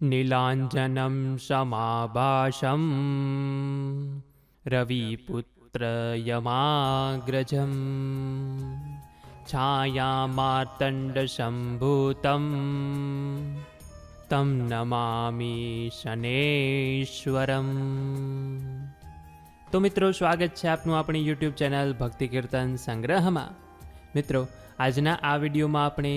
નીલાંજનમ સમાભાષમ રવિપુત્રયમાગ્રજમ છાયામાર્તંડસંભૂતમ તમ નમામી શનેશ્વરમ તો મિત્રો સ્વાગત છે આપનું આપણી યુટ્યુબ ચેનલ ભક્તિ કીર્તન સંગ્રહમાં મિત્રો આજના આ વિડીયોમાં આપણે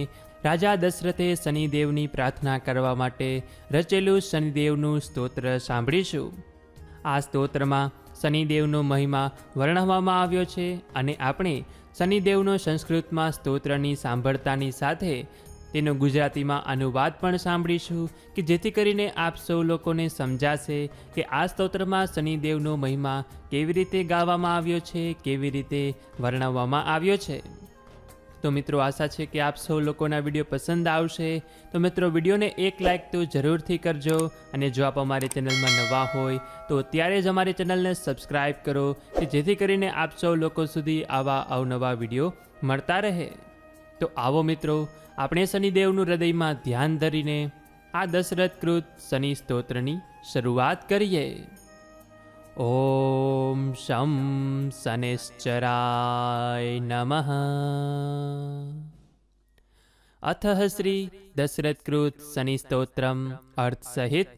રાજા દશરથે શનિદેવની પ્રાર્થના કરવા માટે રચેલું શનિદેવનું સ્તોત્ર સાંભળીશું. આ સ્તોત્રમાં શનિદેવનો મહિમા વર્ણવવામાં આવ્યો છે અને આપણે શનિદેવનો સંસ્કૃતમાં સ્તોત્રની સાંભળતાની સાથે તેનો ગુજરાતીમાં અનુવાદ પણ સાંભળીશું કે જેથી કરીને આપ સૌ લોકોને સમજાશે કે આ સ્તોત્રમાં શનિદેવનો મહિમા કેવી રીતે ગાવામાં આવ્યો છે, કેવી રીતે વર્ણવવામાં આવ્યો છે. તો મિત્રો આશા છે કે આપ સૌ લોકોના વીડિયો પસંદ આવશે. તો મિત્રો વિડીયોને એક લાઇક તો જરૂરથી કરજો અને જો આપ અમારી ચેનલમાં નવા હોય, તો ત્યારે જ અમારી ચેનલને સબસ્ક્રાઈબ કરો કે જેથી કરીને આપ સૌ લોકો સુધી આવા અવનવા વીડિયો મળતા રહે. તો આવો મિત્રો, આપણે શનિદેવનું હૃદયમાં ધ્યાન ધરીને આ દશરથકૃત શનિ સ્તોત્રની શરૂઆત કરીએ. ॐ शं शनिश्चराय नमः अथ श्री दशरथकृत शनिस्तोत्रम् अर्थसहित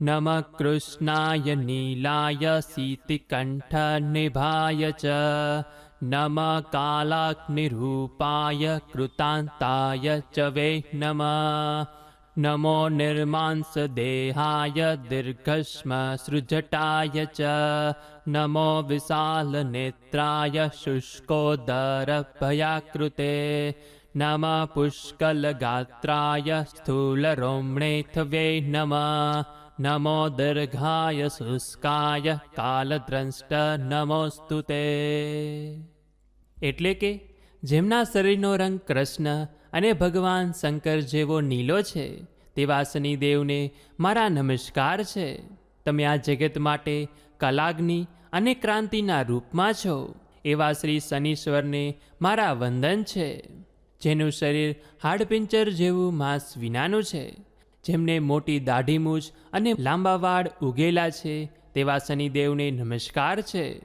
नमः कृष्णाय नीलाय सीतिकण्ठनिभाय च नमः कालाग्निरूपाय कृतान्ताय च वै नमः नमो निर्मांसदेहाय दीर्घश्मसृजटाय च नमो विशालनेत्राय शुष्कोदरभयाकृते नमः पुष्कलगात्राय स्थूलरोम्णेथवे नमः नमो दीर्घाय શુષ્કાય કાલદ્રંષ્ટ નમોસ્તુ તે એટલે કે જેમના શરીરનો રંગ કૃષ્ણ અને ભગવાન શંકર જેવો નીલો છે તેવા શનિદેવને મારા નમસ્કાર છે. તમે આ જગત માટે કલાગ્નિ અને ક્રાંતિના રૂપમાં છો. એવા શ્રી શનીશ્વરને મારા વંદન છે. જેનું શરીર હાડપિંચર જેવું માંસ વિનાનું છે. જેમને મોટી દાઢી મૂછ અને લાંબા વાળ ઉગેલા છે, તેવા શનિદેવને નમસ્કાર છે.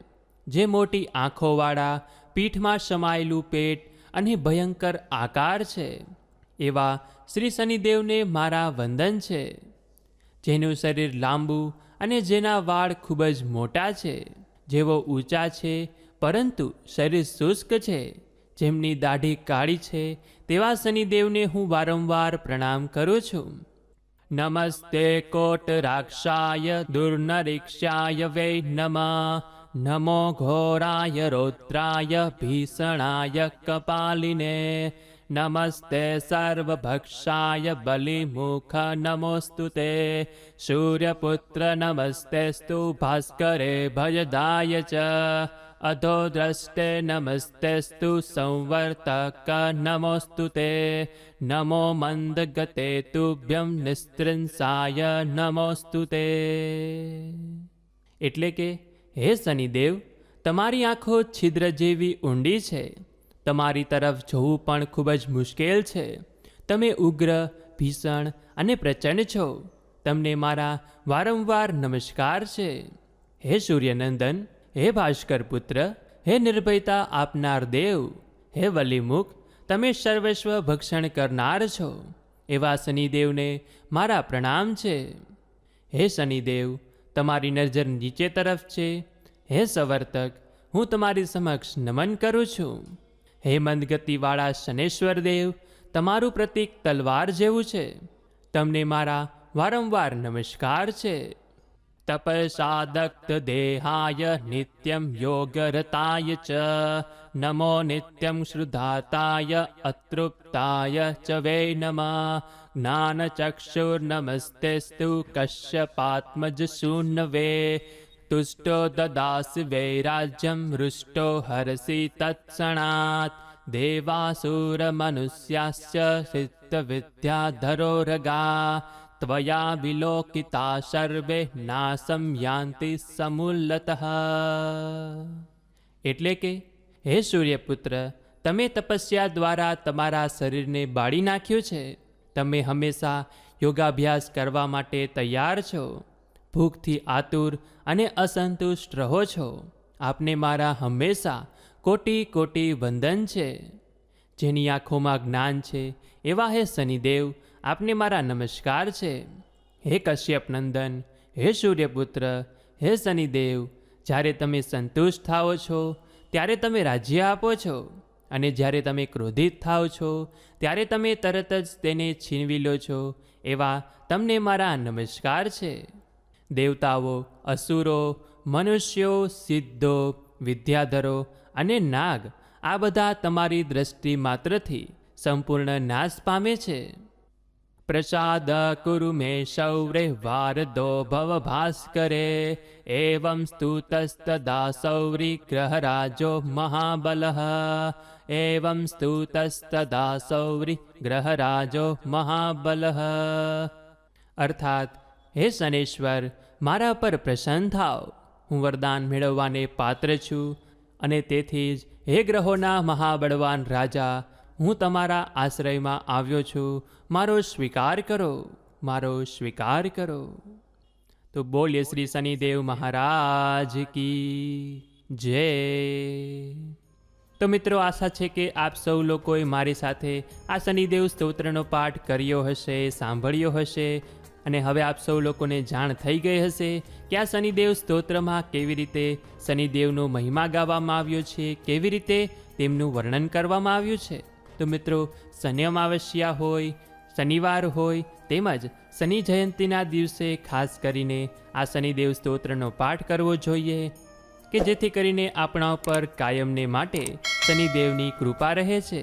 જે મોટી આંખોવાળા પીઠમાં સમાયેલું પેટ અને ભયંકર આકાર છે. એવા શ્રી શનિદેવને મારા વંદન છે. જેનું શરીર લાંબુ અને જેના વાળ ખૂબ જ મોટા છે. જેવો ઊંચા છે, પરંતુ શરીર શુષ્ક છે. જેમની દાઢી કાળી છે, તેવા શનિદેવને હું વારંવાર પ્રણામ કરું છું. નમસ્તે કોટ રાક્ષાય, દુર્નરીક્ષાય વૈ નમઃ. નમો ઘોરાય, રૌદ્રાય, ભીષણાય, કપાલિને. નમસ્તે સર્વભક્ષાય બલિમુખ નમોસ્તુ તે સૂર્યપુત્ર નમસ્તેસ્તુ ભાસ્કરે ભયદાય ચ અધો દ્રષ્ટે નમસ્તેસ્તુ સંવર્તક નમોસ્તુ તે નમો મંદગતે તુભ્યમ નિસ્ત્રિંસાય નમોસ્તુ તે એટલે કે હે શનિદેવ તમારી આંખો છિદ્ર જેવી ઊંડી છે। તમારી તરફ જોવું પણ ખૂબ જ મુશ્કેલ છે. તમે ઉગ્ર, ભીષણ અને પ્રચંડ છો. તમને મારા વારંવાર નમસ્કાર છે. હે સૂર્યનંદન, હે ભાસ્કર પુત્ર, હે નિર્ભયતા આપનાર દેવ, હે વલીમુખ, તમે સર્વસ્વ ભક્ષણ કરનાર છો. એવા શનિદેવને મારા પ્રણામ છે. હે શનિદેવ, તમારી નજર નીચે તરફ છે. હે સવર્તક, હું તમારી સમક્ષ નમન કરું છું. હે મંદગતિવાળા શનેશ્વર દેવ, તમારું પ્રતીક તલવાર જેવું છે. તમને મારા વારંવાર નમસ્કાર છે. તપસાદક્ત દેહાય નિત્યમ યોગરતાય ચ, નમો નિત્યમ શ્રુધાતાય અતૃપ્તાય ચ વૈ નમઃ. જ્ઞાનચક્ષુર્નમસ્તેસ્તુ કશ્યપાત્મજ શૂન્યવે તુષ્ટો દદાસ વૈરાજ્યમ હૃષ્ટો હરસि તત્સણાत् દેવાસુરમનુષ્યાશ્ચ સિદ્ધવિદ્યાધરોરગા ત્વયા વિલોકિતા સર્વે નાસમ યાંતિ સમુલ્લતઃ. એટલે કે, હે સૂર્યપુત્ર, તમે તપસ્યા દ્વારા તમારા શરીરને બાળી નાખ્યું છે. તમે હંમેશા યોગાભ્યાસ કરવા માટે તૈયાર છો. ભૂખથી આતુર અને અસંતુષ્ટ રહો છો. આપને મારા હંમેશા કોટી કોટી વંદન છે. જેની આંખોમાં જ્ઞાન છે, એવા હે શનિદેવ, આપને મારા નમસ્કાર છે. હે કશ્યપ નંદન, હે સૂર્યપુત્ર, હે શનિદેવ, જ્યારે તમે સંતુષ્ટ થાઓ છો, ત્યારે તમે રાજ્ય આપો છો. અને જ્યારે તમે ક્રોધિત થાઓ છો, ત્યારે તમે તરત જ તેને છીનવી લો છો, એવા તમને મારા નમસ્કાર છે. દેવતાઓ, અસુરો, મનુષ્યો, સિદ્ધો, વિદ્યાધરો અને નાગ, આ બધા તમારી દ્રષ્ટિ માત્રથી સંપૂર્ણ નાશ પામે છે. પ્રસાદ કુરુ મે શૌરે વારદો ભવ ભાસ્કરે, એવં સ્તુતસ્તદા સૌરી ગ્રહરાજો મહાબલ એવં સ્તુતસ્તદા સૌરી ગ્રહરાજો મહાબલ અર્થાત હે શનેશ્વર, મારા પર પ્રસન્ન થાવ. હું વરદાન મેળવવાને પાત્ર છું અને તેથી જ હે ગ્રહોના મહાબળવાન રાજા, હું તમારા આશ્રયમાં આવ્યો છું. મારો સ્વીકાર કરો, મારો સ્વીકાર કરો. તો બોલીએ શ્રી શનિદેવ મહારાજ કી જય. તો મિત્રો, આશા છે કે આપ સૌ લોકોએ મારી સાથે આ શનિદેવ સ્તોત્રનો પાઠ કર્યો હશે, સાંભળ્યો હશે. અને હવે આપ સૌ લોકોને જાણ થઈ ગઈ હશે કે આ શનિદેવ સ્તોત્રમાં કેવી રીતે શનિદેવનો મહિમા ગાવામાં આવ્યો છે, કેવી રીતે તેમનું વર્ણન કરવામાં આવ્યું છે. તો મિત્રો, શનિ અમાવસ્યા હોય, શનિવાર હોય, તેમજ શનિ જયંતીના દિવસે ખાસ કરીને આ શનિદેવ સ્તોત્રનો પાઠ કરવો જોઈએ કે જેથી કરીને આપણા ઉપર કાયમને માટે શનિદેવની કૃપા રહે છે.